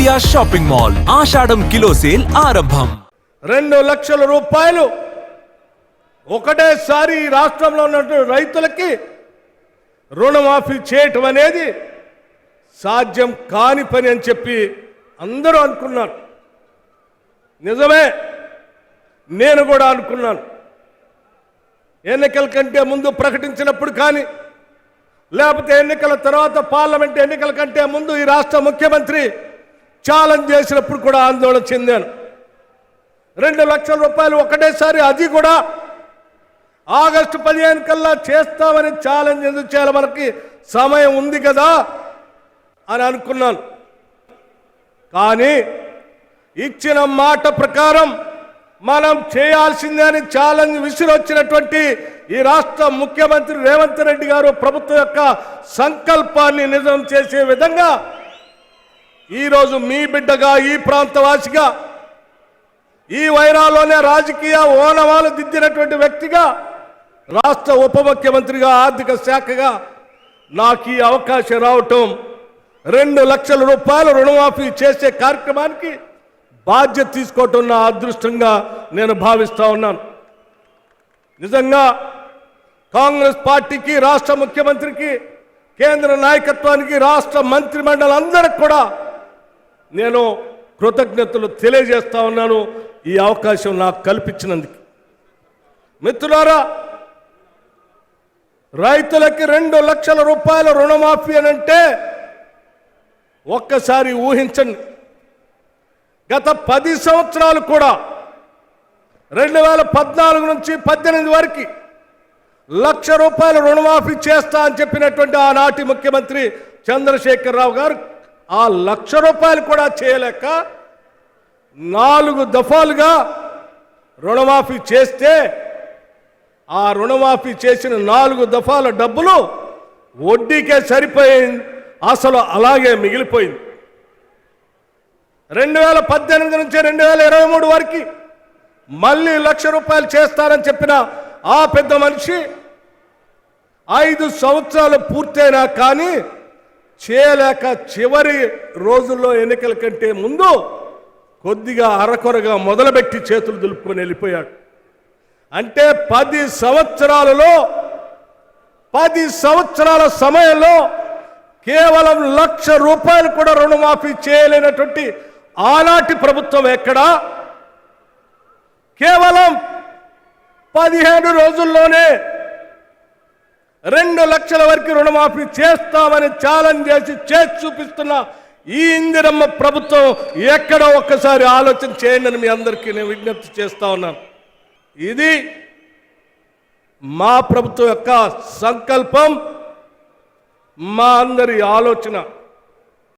India shopping mall Ashadham kilo sale ఆరంభం. రెండు లక్షల రూపాయలు ఒకటేసారి ఈ రాష్ట్రంలో ఉన్న రైతులకి రుణమాఫీ చేయటం అనేది సాధ్యం కాని పని అని చెప్పి అందరూ అనుకున్నారు. నిజమే నేను కూడా అనుకున్నాను. ఎన్నికల కంటే ముందు ప్రకటించినప్పుడు కానీ లేకపోతే ఎన్నికల తర్వాత పార్లమెంట్ ఎన్నికల కంటే ముందు ఈ రాష్ట్ర ముఖ్యమంత్రి ఛాలెంజ్ చేసినప్పుడు కూడా ఆందోళన చెందాను. రెండు లక్షల రూపాయలు ఒకటేసారి అది కూడా ఆగస్టు పదిహేను కల్లా చేస్తామని ఛాలెంజ్ ఎందుకు చేయాలి? మనకి సమయం ఉంది కదా అని అనుకున్నాను. కానీ ఇచ్చిన మాట ప్రకారం మనం చేయాల్సిందే అని ఛాలెంజ్ విసిరొచ్చినటువంటి ఈ రాష్ట్ర ముఖ్యమంత్రి రేవంత్ రెడ్డి గారు ప్రభుత్వం యొక్క సంకల్పాన్ని నిజం చేసే విధంగా ఈరోజు మీ బిడ్డగా ఈ ప్రాంతవాసిగా ఈ వైరాలోనే రాజకీయ ఓనవాలు దిద్దినటువంటి వ్యక్తిగా రాష్ట్ర ఉప ముఖ్యమంత్రిగా ఆర్థిక శాఖగా నాకు ఈ అవకాశం రావటం రెండు లక్షల రూపాయలు రుణమాఫీ చేసే కార్యక్రమానికి బాధ్యత తీసుకోవటం నా అదృష్టంగా నేను భావిస్తా ఉన్నాను. నిజంగా కాంగ్రెస్ పార్టీకి రాష్ట్ర ముఖ్యమంత్రికి కేంద్ర నాయకత్వానికి రాష్ట్ర మంత్రిమండలందరికి కూడా నేను కృతజ్ఞతలు తెలియజేస్తా ఉన్నాను ఈ అవకాశం నాకు కల్పించినందుకు. మిత్రులారా రైతులకి రెండు లక్షల రూపాయల రుణమాఫీ అని అంటే ఒక్కసారి ఊహించండి. గత పది సంవత్సరాలు కూడా రెండు వేల పద్నాలుగు నుంచి పద్దెనిమిది వరకు లక్ష రూపాయల రుణమాఫీ చేస్తా అని చెప్పినటువంటి ఆనాటి ముఖ్యమంత్రి చంద్రశేఖరరావు గారు ఆ లక్ష రూపాయలు కూడా చేయలేక నాలుగు దఫాలుగా రుణమాఫీ చేస్తే ఆ రుణమాఫీ చేసిన నాలుగు దఫాల డబ్బులు వడ్డీకే సరిపోయింది. అసలు అలాగే మిగిలిపోయింది. రెండు వేల పద్దెనిమిది నుంచి రెండు వేల ఇరవై మూడు వరకు మళ్ళీ లక్ష రూపాయలు చేస్తారని చెప్పిన ఆ పెద్ద మనిషి ఐదు సంవత్సరాలు పూర్తయినా కానీ చేయలేక చివరి రోజుల్లో ఎన్నికల కంటే ముందు కొద్దిగా అరకొరగా మొదలుపెట్టి చేతులు దులుపుకొని వెళ్ళిపోయాడు. అంటే పది సంవత్సరాలలో పది సంవత్సరాల సమయంలో కేవలం లక్ష రూపాయలు కూడా రుణమాఫీ చేయలేనటువంటి ఆనాటి ప్రభుత్వం ఎక్కడా? కేవలం పదిహేను రోజుల్లోనే రెండు లక్షల వరకు రుణమాఫీ చేస్తామని ఛాలెంజ్ చేసి చేసి చూపిస్తున్న ఈ ఇందిరమ్మ ప్రభుత్వం ఎక్కడో ఒక్కసారి ఆలోచన చేయండి అని మీ అందరికీ నేను విజ్ఞప్తి చేస్తా ఉన్నాను. ఇది మా ప్రభుత్వం యొక్క సంకల్పం మా అందరి ఆలోచన.